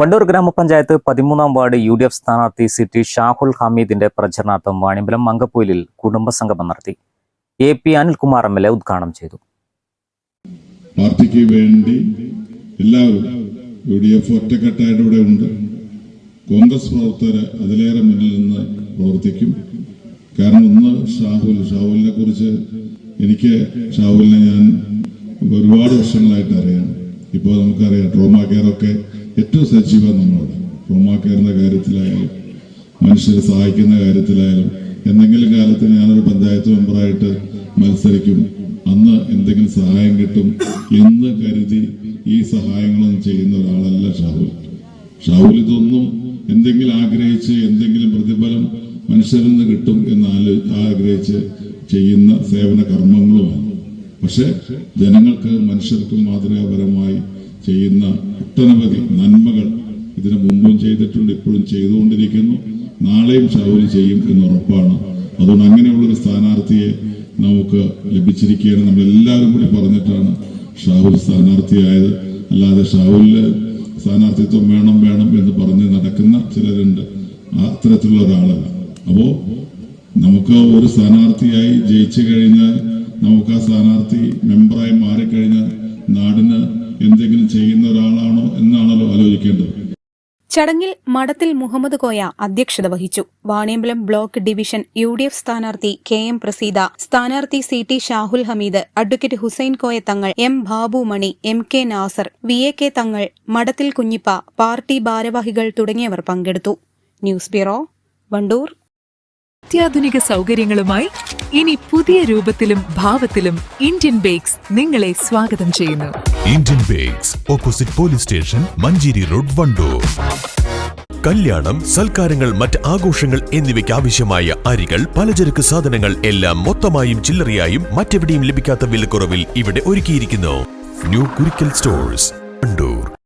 Wandoor ഗ്രാമപഞ്ചായത്ത് പതിമൂന്നാം ward U D F സ്ഥാനാർത്ഥി സി ടി ഷാഹുൽ ഹമീദിന്റെ പ്രചരണാർത്ഥം വാണിമ്പലം മങ്കപ്പൊയിലിൽ കുടുംബസംഗമം നടത്തി. A P Anilkumar M L A ഉദ്ഘാടനം ചെയ്തു. പാർട്ടിക്ക് വേണ്ടി എല്ലാവരും യു ഡി എഫ് ഒറ്റക്കെട്ടായിട്ട് ഉണ്ട്. കോൺഗ്രസ് പ്രവർത്തകർ അതിലേറെ മുന്നിൽ നിന്ന് പ്രവർത്തിക്കും. കാരണം ഒന്ന് ഷാഹുൽ ഷാഹുലിനെ കുറിച്ച് എനിക്ക് ഷാഹുലിനെ ഞാൻ ഒരുപാട് വർഷങ്ങളായിട്ട് അറിയാം. ഇപ്പോൾ നമുക്കറിയാം ട്രോമാ കെയറൊക്കെ ഏറ്റവും സജീവം നമ്മളോട് ട്രോമാ കെയറിന്റെ കാര്യത്തിലായാലും മനുഷ്യരെ സഹായിക്കുന്ന കാര്യത്തിലായാലും എന്തെങ്കിലും കാലത്ത് ഞാനൊരു പഞ്ചായത്ത് മെമ്പറായിട്ട് മത്സരിക്കും. അന്ന് എന്തെങ്കിലും സഹായം കിട്ടും എന്ന് കരുതി ഈ സഹായങ്ങളൊന്നും ചെയ്യുന്ന ഒരാളല്ല ഷാഹുൽ ഷാഹുൽ ഇതൊന്നും എന്തെങ്കിലും ആഗ്രഹിച്ച് എന്തെങ്കിലും പ്രതിഫലം മനുഷ്യരിൽ നിന്ന് കിട്ടും എന്ന് ആലോ ആഗ്രഹിച്ച് ചെയ്യുന്ന സേവന കർമ്മങ്ങളുമാണ്. പക്ഷെ ജനങ്ങൾക്ക് മനുഷ്യർക്കും മാതൃകാപരമായി ചെയ്യുന്ന ഒട്ടനവധി നന്മകൾ ഇതിനു മുമ്പും ചെയ്തിട്ടുണ്ട് ഇപ്പോഴും ചെയ്തുകൊണ്ടിരിക്കുന്നു. നാളെയും ഷാഹുൽ ചെയ്യും എന്ന് ഉറപ്പാണ്. അതുകൊണ്ട് അങ്ങനെയുള്ളൊരു സ്ഥാനാർത്ഥിയെ നമുക്ക് ലഭിച്ചിരിക്കുകയാണ്. നമ്മളെല്ലാവരും കൂടി പറഞ്ഞിട്ടാണ് ഷാഹുൽ സ്ഥാനാർത്ഥിയായത്. അല്ലാതെ ഷാഹുലിന് സ്ഥാനാർത്ഥിത്വം വേണം വേണം എന്ന് പറഞ്ഞ് നടക്കുന്ന ചിലരുണ്ട്. അത്തരത്തിലുള്ള ഒരാളല്ല. അപ്പോ നമുക്ക് ഒരു സ്ഥാനാർത്ഥിയായി ജയിച്ചു കഴിഞ്ഞാൽ നമുക്ക് ആ സ്ഥാനാർത്ഥി മെമ്പറായി മാറിക്കഴിഞ്ഞാൽ എന്തെങ്കിലും ചെയ്യുന്ന ഒരാളാണോ എന്നാണല്ലോ ആലോചിക്കേണ്ടത്. ചടങ്ങിൽ മഠത്തിൽ മുഹമ്മദ് കോയ അധ്യക്ഷത വഹിച്ചു. Vaniyambalam block division U D F സ്ഥാനാർത്ഥി കെ എം പ്രസീദ സ്ഥാനാർത്ഥി C T Shahul Hameed advocate Hussain Koya Thangal M Babu Mani M K Nasar V A K Thangal Madathil Kunhippa party ഭാരവാഹികൾ തുടങ്ങിയവർ പങ്കെടുത്തു. News bureau Wandoor. അത്യാധുനിക സൗകര്യങ്ങളുമായി ഇനി പുതിയ രൂപത്തിലും ഭാവത്തിലും ഇന്ത്യൻ ബേക്സ് നിങ്ങളെ സ്വാഗതം ചെയ്യുന്നു. Indian bakes opposite police station Manjeri road Wandoor. കല്യാണം സൽക്കാരങ്ങൾ മറ്റ് ആഘോഷങ്ങൾ എന്നിവയ്ക്ക് ആവശ്യമായ അരികൾ പലചരക്ക് സാധനങ്ങൾ എല്ലാം മൊത്തമായും ചില്ലറയായും മറ്റെവിടെയും ലഭിക്കാത്ത വിലക്കുറവിൽ ഇവിടെ ഒരുക്കിയിരിക്കുന്നു. New Kurikkal stores Wandoor.